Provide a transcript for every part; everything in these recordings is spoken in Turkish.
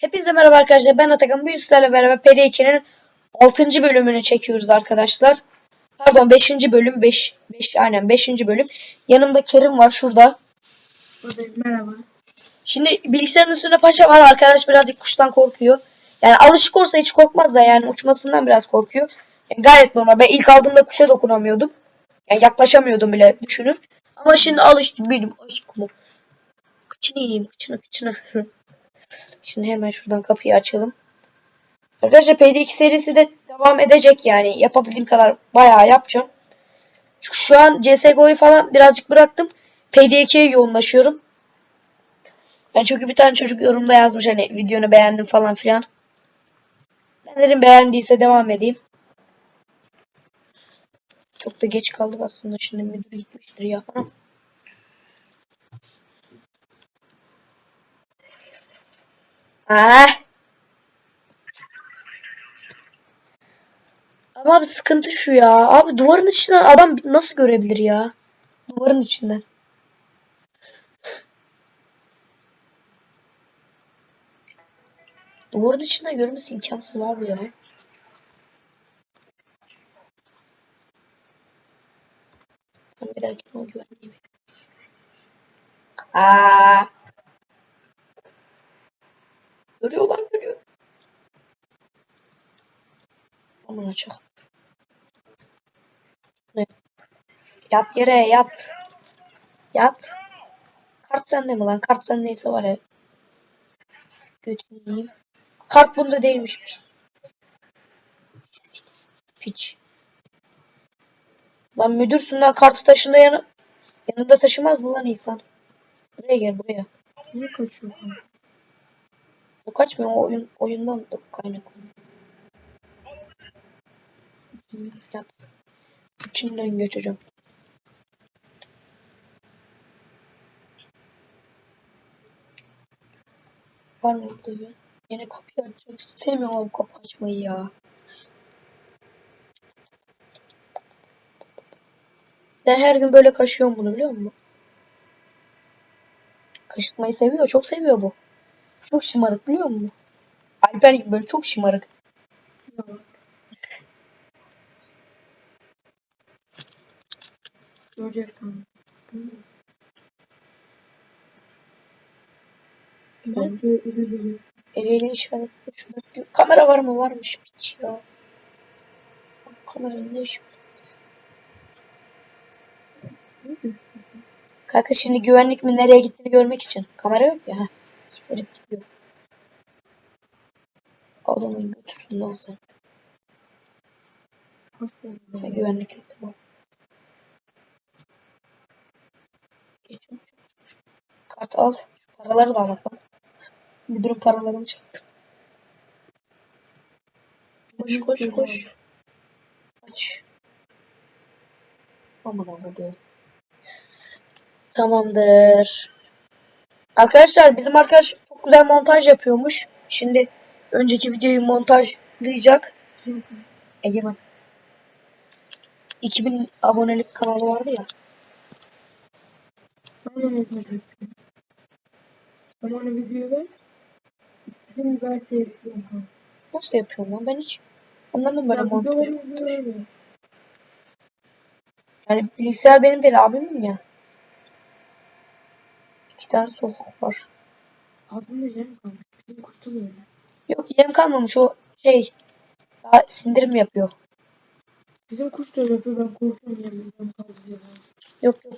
Hepinize merhaba arkadaşlar. Ben Atakan. Bu sizlerle beraber PD2'nin 6. bölümünü çekiyoruz arkadaşlar. Pardon 5. bölüm 5. 5 aynen 5. bölüm. Yanımda Kerim var şurada. Merhaba. Şimdi bilgisayarın üstünde paşa var. Arkadaş birazcık kuştan korkuyor. Yani alışık olsa hiç korkmaz da yani uçmasından biraz korkuyor. Yani gayet normal. Ben ilk aldığımda kuşa dokunamıyordum. Yani yaklaşamıyordum bile düşünün. Ama şimdi alıştım. Benim aşkım. Kıçını yiyeyim. Kıçını kıçını. Şimdi hemen şuradan kapıyı açalım. Arkadaşlar PD2 serisi de devam edecek yani. Yapabildiğim kadar bayağı yapacağım. Çünkü şu an CSGO'yu falan birazcık bıraktım. PD2'ye yoğunlaşıyorum. Ben çünkü bir tane çocuk yorumda yazmış hani videonu beğendim falan filan. Ben dedim beğendiyse devam edeyim. Çok da geç kaldık aslında. Şimdi müdür gitmiştir ya. Ha. Ah. Ama abi sıkıntı şu ya. Abi duvarın içinden adam nasıl görebilir ya? Duvarın içinden. Duvarın içinden görmesi imkansız abi ya. Bir dakika güvenliği bir. Aa. Görüyor lan görüyor. Aman açık. Ne? Yat yere yat. Yat. Kart sende mi lan? Kart sendeyse var ya. Götünü yiyeyim. Kart bunda değilmiş. Pis. Piç. Lan müdürsün lan kartı taşında yanı yanında taşımaz mı lan insan? Buraya gel buraya. Niye kaçıyorsun? O kaçmıyor o oyun oyundan da kaynaklı. Yat. İçinden geçeceğim. Var mı burada bir? Yine kapıyı açacağız. Hiç sevmiyorum kapı açmayı ya. Ben her gün böyle kaşıyorum bunu biliyor musun? Kaşıtmayı seviyor. Çok seviyor bu. Çok şımarık biliyor musun? Alper böyle çok şımarık. Öyle Eliyle işaret şurada kamera var mı? Varmış piç ya. Kameranın ne işi? Kanka şimdi güvenlik mi nereye gittiğini görmek için. Kamera yok ya. Heh. Siktirip gidiyor. Adamın götürsün sen. Ha, güvenlik yok tamam. Geçiyorum. Kart al. Paraları da almak lan. Müdürün paralarını çaktım. Koş koş koş. Aç. Aman Allah'ım. Tamamdır. Arkadaşlar bizim arkadaş çok güzel montaj yapıyormuş. Şimdi önceki videoyu montajlayacak. Egemen. 2000 abonelik kanalı vardı ya. Yapıyorum. Ama onu videoya ver. Şimdi ben şey yapıyorum. Nasıl yapıyorsun lan? Ben hiç anlamam böyle montaj. Yani bilgisayar benim değil abimin ya. Tane sokak var. Ne canım kanka? Bizim kuşta da öyle. Yok yem kalmamış o şey. Daha sindirim yapıyor. Bizim kuş da öyle yapıyor. Ben korkuyorum yemekten kaldı diye. Yok yok.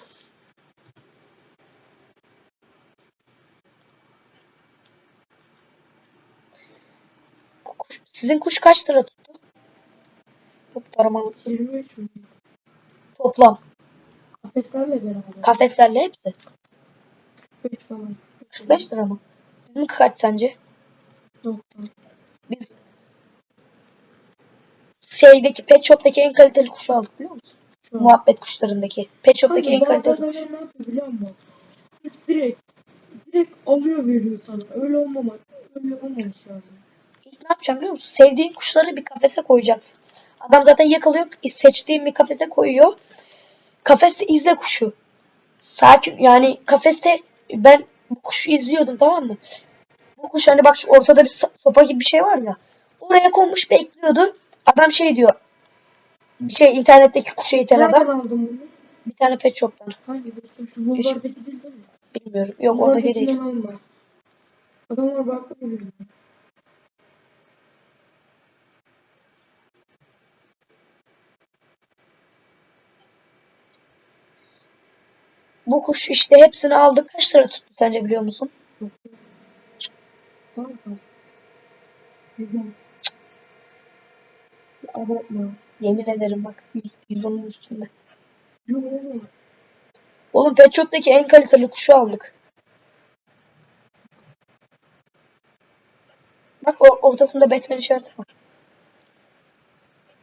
Sizin kuş kaç lira tuttu? Taramalı. 23 mü? Toplam. Kafeslerle beraber. Kafeslerle hepsi. 45 falan. 45 lira mı? Bizim kaç sence? 90. Biz şeydeki pet shop'taki en kaliteli kuşu aldık biliyor musun? Şu. Muhabbet kuşlarındaki. Pet shop'taki en kaliteli kuş. ne yapıyor biliyor musun? Hiç direkt direkt alıyor veriyor sana. Öyle olmamak. Öyle olmamış lazım. İlk ne yapacağım biliyor musun? Sevdiğin kuşları bir kafese koyacaksın. Adam zaten yakalıyor. Seçtiğin bir kafese koyuyor. Kafeste izle kuşu. Sakin yani kafeste ben bu kuşu izliyordum tamam mı? Bu kuş hani bak şu ortada bir sopa gibi bir şey var ya. Oraya konmuş bekliyordu. Adam şey diyor. Bir şey internetteki kuşa iten Nereden adam. aldın bunu? Bir tane pet shop'tan. Hangi dostum? Şu bulvardaki değil mi? Bilmiyorum. Yok oradaki değil. Bulvardakinden alma. Adamlar bakmıyor. Bu kuş işte hepsini aldık. Kaç lira tuttu sence biliyor musun? Abartma. Yemin ederim bak. 100, 110'un üstünde. Oğlum. Pet shop'taki en kaliteli kuşu aldık. Bak o ortasında Batman işareti var.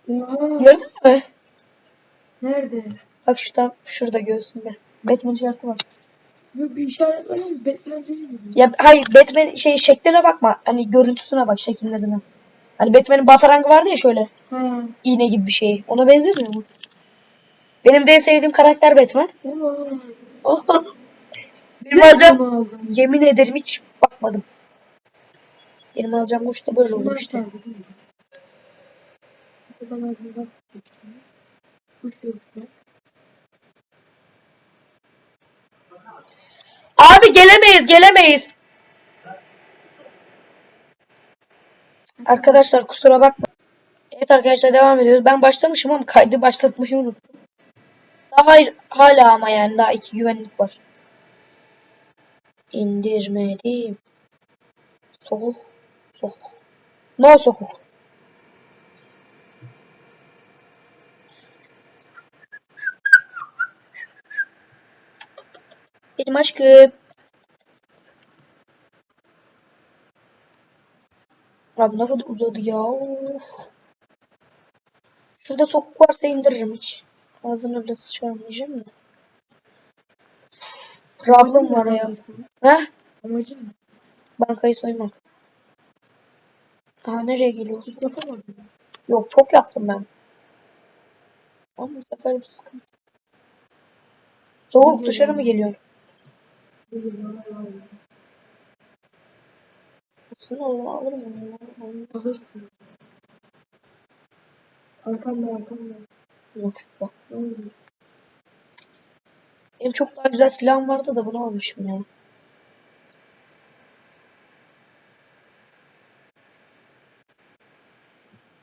Ya. Gördün mü? Nerede? Bak şu tam şurada göğsünde. Batman işareti var. Yok bir işaret var ama Batman değil mi? Ya hayır Batman şey şekline bakma. Hani görüntüsüne bak şekillerine. Hani Batman'in batarangı vardı ya şöyle Ha. iğne gibi bir şey. Ona benzemiyor mu? Benim de en sevdiğim karakter Batman. Benim alacağım yemin ederim hiç bakmadım. Benim alacağım kuş da böyle olur işte. Buradan Kuş. Abi gelemeyiz gelemeyiz. Arkadaşlar kusura bakma. Evet arkadaşlar devam ediyoruz. Ben başlamışım ama kaydı başlatmayı unuttum. Daha hayır, hala ama yani daha iki güvenlik var. İndirmedim. Sokuk. Sokuk. No sokuk. Benim aşkım. Abi ne kadar uzadı ya. Of. Şurada sokuk varsa indiririm hiç. Ağzına bile sıçramayacağım da. Problem var ya. Heh. Amacın ne? Bankayı soymak. Aha nereye geliyorsun? Hiç yapamadın. Yok çok yaptım ben. Ama bu sefer bir sıkıntı. Soğuk dışarı mı geliyor? Allah alırım onu. Olmaz. Alırsın. Arkanda arkanda. Yok şurada. Ne oluyor? Benim çok daha güzel silahım vardı da bunu almışım ya.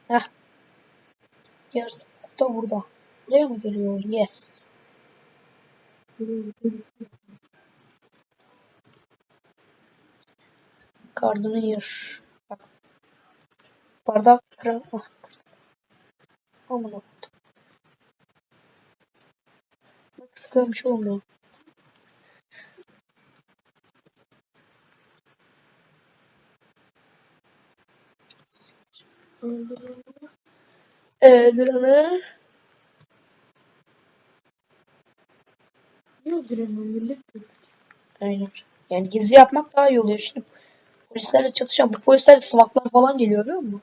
Heh. Sokak da burada. Buraya mı geliyor? Yes. Kardını yer. Bak. Bardak kırar. Ah. Aman okudum. Bak şey olmuyor. Öldürün. Öldür onu. Niye öldüremem millet? Aynen. Yani gizli yapmak daha iyi oluyor. Şimdi polislerle çatışan bu polislerle SWAT'lar falan geliyor biliyor musun?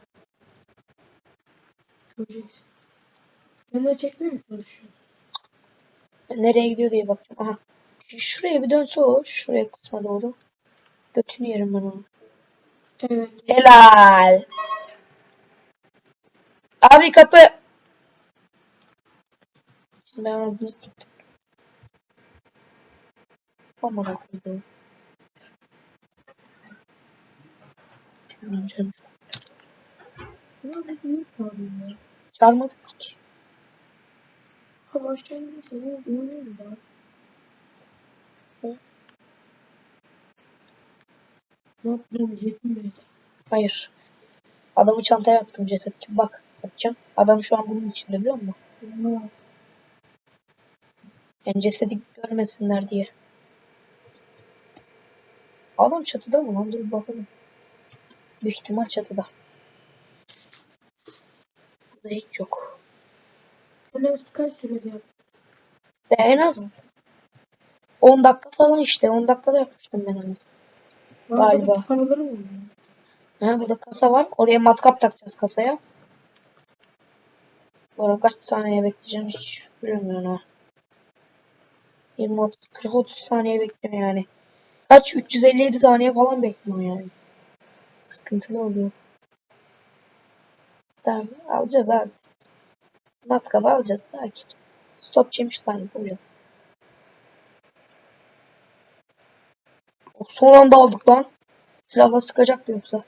Göreceksin. Yanına çekmeye mi çalışıyor? Nereye gidiyor diye bakacağım. Aha. Şuraya bir dönse o. Şuraya kısma doğru. Götünü yerim ben onu. Evet. Helal. Abi kapı. Şimdi ben ağzını siktim. Aman akıllım. Ya? Çağırmadık ki. Ha başlayınca seni uğruyorum ben. Ne? Yetim mi? Hayır. Adamı çantaya attım ceset gibi. Bak yapacağım. Adam şu an bunun içinde biliyor musun? Ya. Yani cesedi görmesinler diye. Adam çatıda mı lan? Dur bakalım. Büyük ihtimal çatıda. Burada hiç yok. Az kaç sürede yaptın? Ve en az 10 dakika falan işte. 10 dakikada yapmıştım ben en az. Galiba. Paraları mı burada kasa var. Oraya matkap takacağız kasaya. Sonra kaç saniye bekleyeceğim hiç bilmiyorum ha. 20 30 40 30 saniye bekliyorum yani. Kaç 357 saniye falan bekliyorum yani. Sıkıntılı oluyor. Tamam alacağız abi. Matkabı alacağız sakin. Stop yemiş lan hocam. Son anda aldık lan. Silahla sıkacaktı yoksa.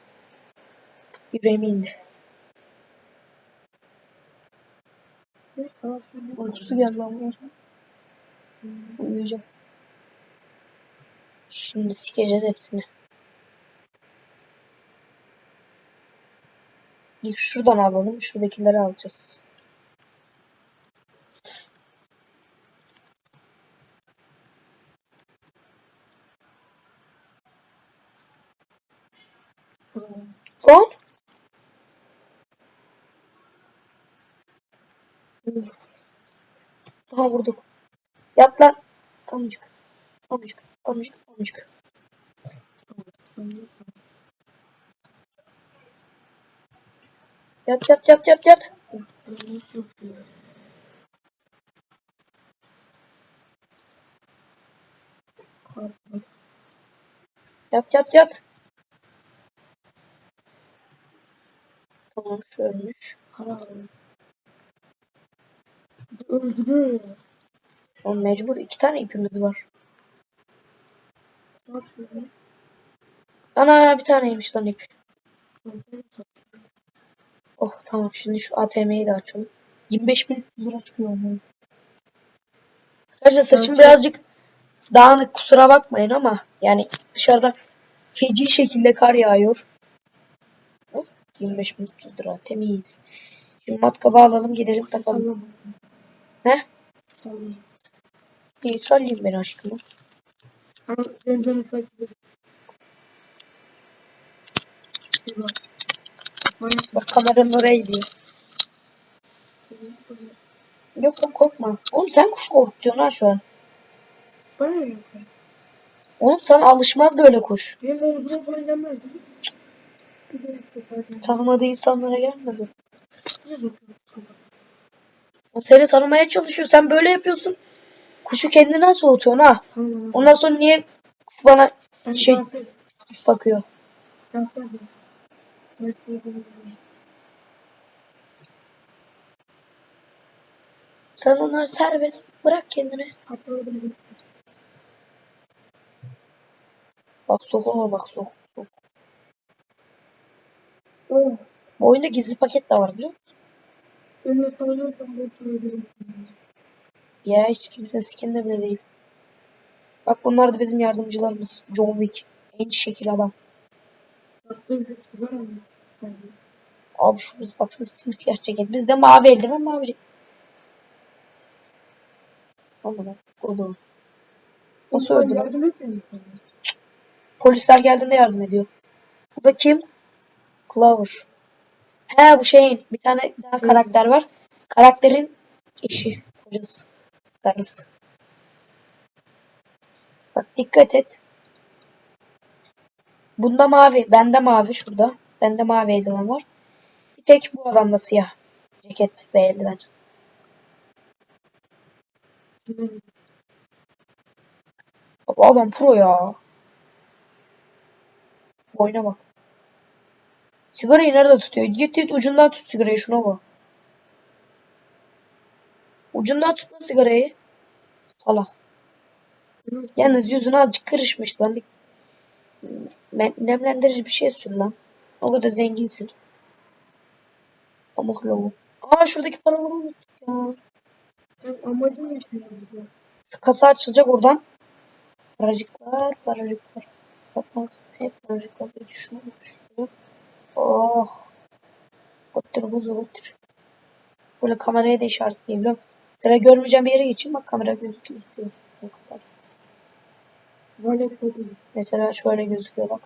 Yüreğime indi. Uykusu geldi lan. Uyuyacak. Şimdi sikeceğiz hepsini. Şuradan alalım. Şuradakileri alacağız. Lan! Aha vurduk. Yat lan. Amcık. Amcık. Amcık. Amcık. Yat yat yat yat yat. Yat yat yat. Tamam şu ölmüş. Öldürüyor. Oğlum mecbur iki tane ipimiz var. Ana bir taneymiş lan ip. Oh tamam şimdi şu ATM'yi de açalım. 25 bin lira çıkıyor? Arkadaşlar saçım Evet. birazcık dağınık kusura bakmayın ama yani dışarıda feci şekilde kar yağıyor. Oh, 25 bin lira temiz. Şimdi matkabı alalım gidelim takalım. Ne? Sallama. İyi sallayayım ben aşkımı. Ama takip bak. Kameranın oraya gidiyor. Yok lan korkma. Oğlum sen kuş korkutuyorsun ha şu an. Bana ne? Oğlum sana alışmaz böyle kuş. Benim omzuma falan gelmez. Tanımadığı insanlara gelmez o. O seni tanımaya çalışıyor. Sen böyle yapıyorsun. Kuşu kendinden soğutuyorsun ha. Tamam. Ondan sonra niye kuş bana şey- pis bakıyor? Yapmadım. Sen onları serbest. Bırak kendini. Hatırladım. Bak sokuğa bak sok. sok. Oh. Bu oyunda gizli paket de var biliyor musun? Bu söylüyorum. Ya hiç kimsenin skinde bile değil. Bak bunlar da bizim yardımcılarımız. John Wick. En şekil adam. Yaptığım şey güzel mi? Abi şu biz baksana simsiyah ceket. Bizde mavi eldiven mavi ceket. Aman Oğlum. Nasıl öldü? Yardım etmedim sana. Polisler geldiğinde yardım ediyor. Bu da kim? Clover. He bu şeyin bir tane daha Şey- karakter var. Karakterin eşi, kocası, karısı. Bak dikkat et. Bunda mavi, bende mavi şurada. Bende mavi eldiven var. Bir tek bu adamda siyah ceket ve eldiven. Baba adam pro ya. Oyuna bak. Sigarayı nerede tutuyor? Git git ucundan tut sigarayı şuna bak. Ucundan tut lan sigarayı. Salak. Yalnız yüzüne azıcık kırışmış lan. Bir nemlendirici bir şey sür lan. O kadar zenginsin. Ama lavu. Aa şuradaki paraları unuttuk ya. Amacım ne bu? Şu kasa açılacak oradan. Paracıklar, paracıklar. Kapansın. Hep paracıklar. Bir şunu, şunu. Oh. Götür buzu götür. Böyle kameraya da işaretleyebiliyorum. Sıra görmeyeceğim bir yere geçeyim. Bak kamera gözüküyor. gözüküyor. Ne kadar. Bu değil. Mesela şöyle gözüküyor bak.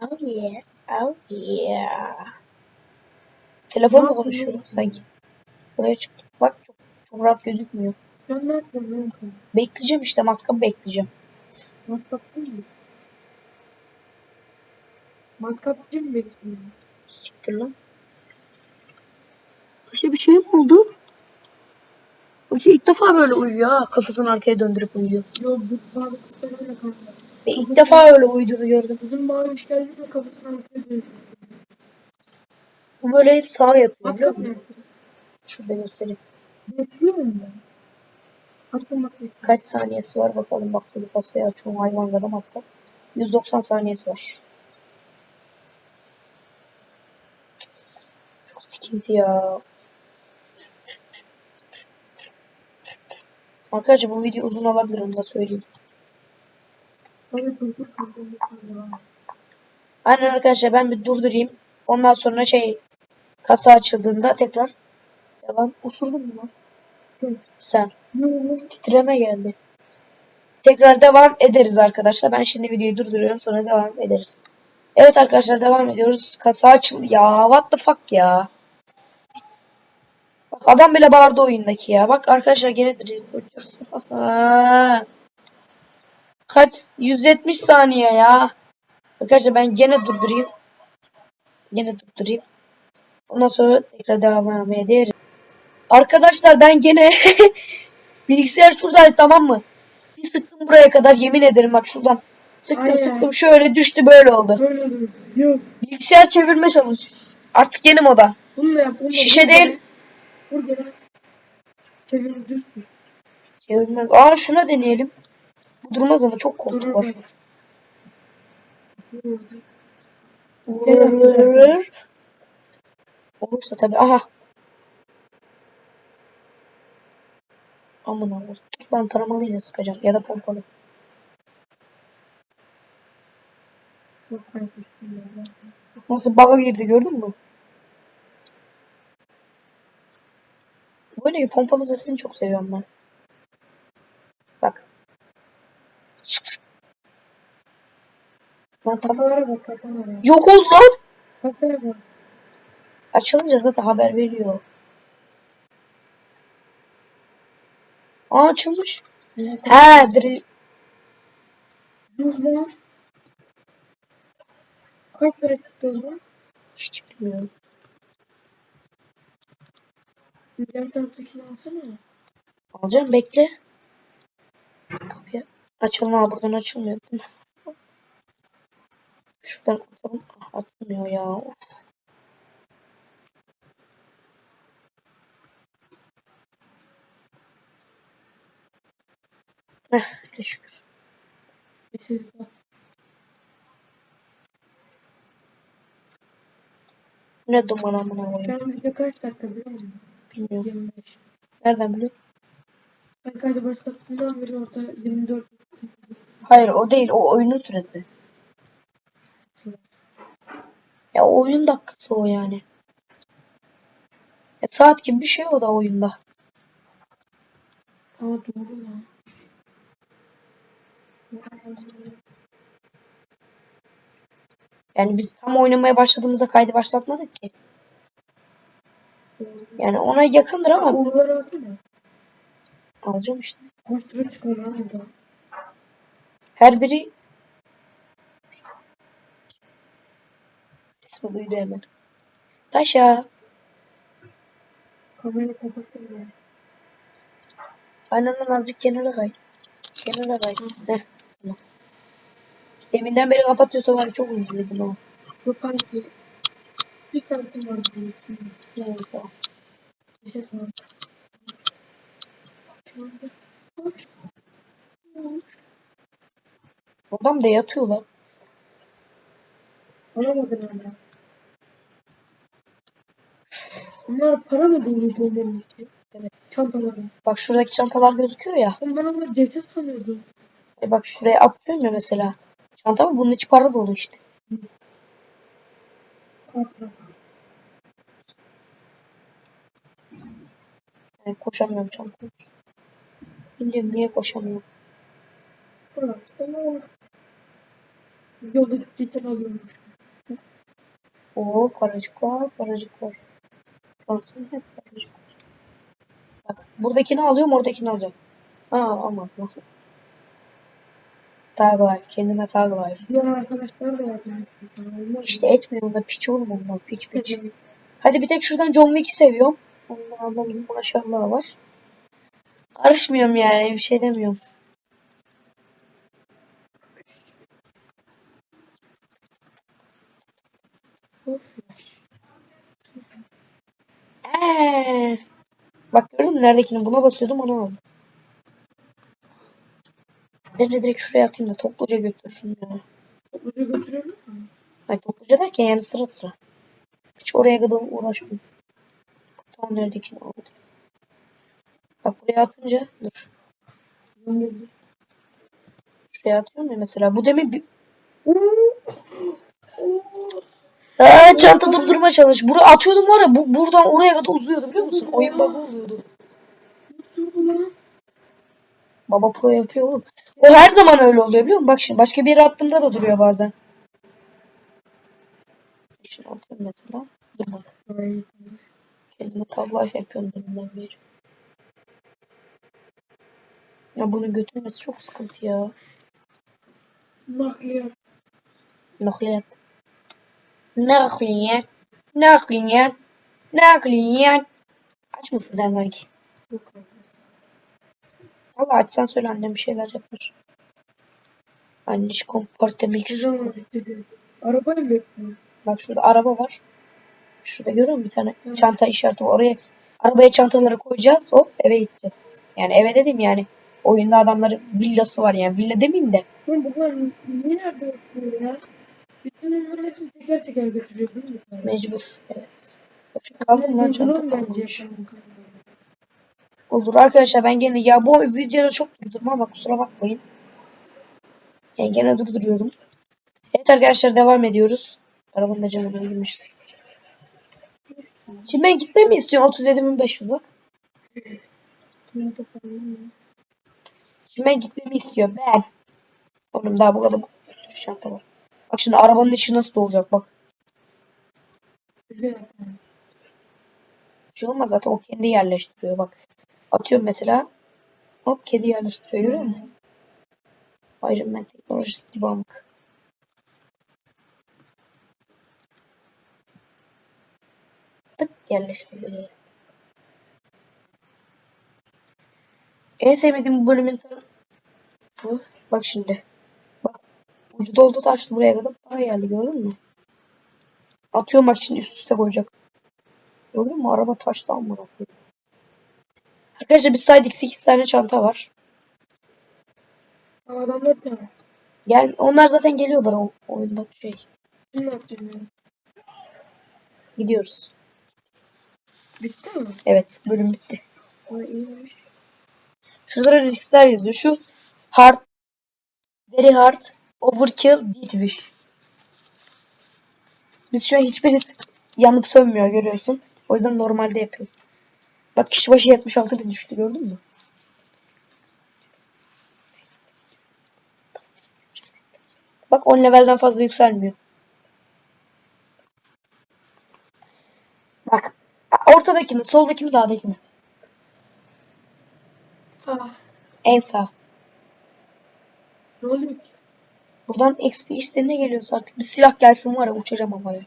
Oh yeah. Oh yeah. Telefonla Ne konuşuyorum sanki. Buraya çıktım. Bak çok, çok rahat gözükmüyor. Sen ne yapıyorsun? Bekleyeceğim işte matkabı bekleyeceğim. Matkapçı mı? Matkapçı mı bekliyorsun? Siktir lan. Başka bir şey mi oldu? Bu şey ilk defa böyle uyuyor ha. Kafasını arkaya döndürüp uyuyor. Yo bu mavi kuşlar öyle kanka. Ve ilk defa öyle uyuduğunu gördüm. Bizim mavi kuş geldi de kafasını arkaya dönüyor. Bu böyle hep sağ yapıyor biliyor musun? Şurada göstereyim. Bekliyor bekliyor. Kaç saniyesi var bakalım bak şöyle kasayı açıyorum hayvanlara matka. 190 saniyesi var. Çok sıkıntı ya. Arkadaşlar bu video uzun olabilir onu da söyleyeyim. Et. Aynen arkadaşlar ben bir durdurayım. Ondan sonra şey kasa açıldığında tekrar devam. Osurdun mu lan? Sen. Titreme geldi. Tekrar devam ederiz arkadaşlar. Ben şimdi videoyu durduruyorum sonra devam ederiz. Evet arkadaşlar devam ediyoruz. Kasa açıldı. Ya what the fuck ya. Adam bile bağırdı oyundaki ya. Bak arkadaşlar gene koyacağız. Kaç? 170 saniye ya. Arkadaşlar ben gene durdurayım. Gene durdurayım. Ondan sonra tekrar devam ederiz. Arkadaşlar ben gene bilgisayar şuradaydı tamam mı? Bir sıktım buraya kadar yemin ederim bak şuradan. Sıktım Aynen. sıktım şöyle düştü böyle oldu. Böyle dur. Yok. Bilgisayar çevirme çalış. Artık yeni moda. Bunu da yap. Bunu Şişe vur değil. Gene. Vur gene. Çevir düz dur. Çevirme. Aa şuna deneyelim. Bu durmaz ama çok koltuk var. Vurur. Olursa tabii. Aha. Aman Allah'ım. Dur lan taramalıyla sıkacağım. Ya da pompalı. Nasıl bug'a girdi gördün mü? Böyle pompalı sesini çok seviyorum ben. Bak. Lan. Kafalara bak kafalara. Yok ol lan. Kafaya bak. Açılınca zaten haber veriyor. Aa açılmış. He drill. Kaç para oradan? Hiç bilmiyorum. Diğer taraftakini alsana. Alacağım bekle. Kapıyı açalım ha buradan açılmıyor değil mi? Şuradan atalım. Ah, atılmıyor ya. Of. Heh, hele şükür. Bir. Ne duman amına Şu koyayım. an bizde kaç dakika biliyor musun? Bilmiyorum. 25. Nereden biliyorsun? Ben kaydı başlattığımdan beri orada 24 Hayır o değil. O oyunun süresi. Ya oyun dakikası o yani. Ya saat gibi bir şey o da oyunda. Aa doğru lan. Yani biz tam oynamaya başladığımızda kaydı başlatmadık ki. Yani ona yakındır ama Uğurları alsana. alacağım işte. Koştura çıkıyor lan burada. Her biri ismi duydu hemen. Paşa. Kamerayı kapattım ben. Aynen lan azıcık kenara kay. Kenara kay. Heh. Deminden beri kapatıyorsa var ya, çok üzüldüm ama. Yok kanki. Bir var. Adam da yatıyor lan. Alamadın hala. Bunlar para mı dolu bombanın içi? Evet. Çantaları. Bak şuradaki çantalar gözüküyor ya. Ben onları ceset sanıyordum. E bak şuraya atıyorum ya mesela. Çanta mı? Bunun içi para dolu işte. Kalkma. Yani koşamıyorum çantayı. Bilmiyorum niye koşamıyorum. Fırlat. Ama Yolda gittiğinden alıyormuş. Oo paracık var, paracık var. Şansım hep paracık var. Bak buradakini alıyorum oradakini alacak. Ha ama nasıl? Tag life. Kendime tag life. Diğer arkadaşlar da. Olmaz İşte etmiyorum da piç oğlum onlar. Piç piç. Hadi bir tek şuradan John Wick'i seviyorum. Ondan ablamızın maşallahı var. Karışmıyorum yani bir şey demiyorum. Ee, bak gördün mü neredekini buna basıyordum onu aldım. Ben de direkt şuraya atayım da topluca götür şunu ya. Topluca götürebilir miyim? Ay topluca derken yani sıra sıra. Hiç oraya kadar uğraşmıyorum. Tamam neredekini aldım. Bak buraya atınca dur. Şuraya atıyorum ya mesela. Bu demin bir... Aa, çanta durdurma çalış. Buraya atıyordum var ya bu buradan oraya kadar uzuyordu biliyor musun? Oyun bug'ı oluyordu. Baba pro yapıyor oğlum. O her zaman öyle oluyor biliyor musun? Bak şimdi başka bir yere attığımda da duruyor bazen. Şunu atıyorum mesela. Dur bak. Ay. Kendime tablo yapıyorum deminden beri. Ya bunu götürmesi çok sıkıntı ya. Nakliyat. Nakliyat. Nakliyat. Nakliyat. Nakliyat. Aç mısın sen kanki? Yok. Valla açsan söyle annem bir şeyler yapar. Kompartı Canım dedi. Arabayı bekliyor. Bak şurada araba var. Şurada görüyor musun bir tane çanta işareti var. Oraya arabaya çantaları koyacağız. Hop eve gideceğiz. Yani eve dedim yani. Oyunda adamların villası var yani. Villa demeyeyim de. Bunlar niye nerede oturuyor ya? Bütün ürünlerin hepsini teker teker götürüyor değil mi? Mecbur. Evet. Kaldım lan çanta. Olur arkadaşlar ben gene ya bu videoda çok durdurma ama kusura bakmayın. Yani gene durduruyorum. Evet arkadaşlar devam ediyoruz. Arabanın da canına girmişti. Şimdi ben gitmemi istiyorum 37.500 bak. Şimdi ben gitmemi istiyorum ben. Oğlum daha bu kadar bir sürü şanta var. Bak şimdi arabanın içi nasıl olacak bak. Bir şey olmaz zaten o kendi yerleştiriyor bak. Atıyorum mesela. Hop kedi yerleştiriyor görüyor musun? Iron Man teknolojisi gibi amık. Yerleştirdi. En sevmediğim bölümün tarafı. Bak şimdi. Bak. Ucu doldu taştı buraya kadar. Para geldi gördün mü? Atıyorum bak şimdi üst üste koyacak. Gördün mü? Araba taştı amına. Arkadaşlar biz saydık 8 tane çanta var. Adamlar da Gel onlar zaten geliyorlar o oyunda şey. ne yani? Gidiyoruz. Bitti mi? Evet bölüm bitti. Ay iyiymiş. Şurada riskler yazıyor. Şu hard very hard overkill death wish. Biz şu an hiçbir risk yanıp sönmüyor görüyorsun. O yüzden normalde yapıyoruz. Bak kişi başı 76 bin düştü gördün mü? Bak 10 levelden fazla yükselmiyor. Bak ortadaki mi soldaki mi sağdaki mi? Ah. En sağ. Ne oluyor ki? Buradan XP işte ne geliyorsa artık bir silah gelsin var ya uçacağım havaya.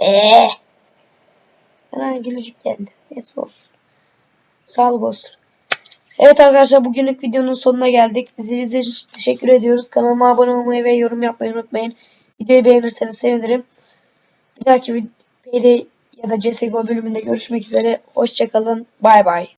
Eee. Bana gülücük geldi. Neyse olsun. Sağlık olsun. Evet arkadaşlar bugünlük videonun sonuna geldik. Bizi izlediğiniz için teşekkür ediyoruz. Kanalıma abone olmayı ve yorum yapmayı unutmayın. Videoyu beğenirseniz sevinirim. Bir dahaki vid- PD ya da CSGO bölümünde görüşmek üzere. Hoşçakalın. Bay bay.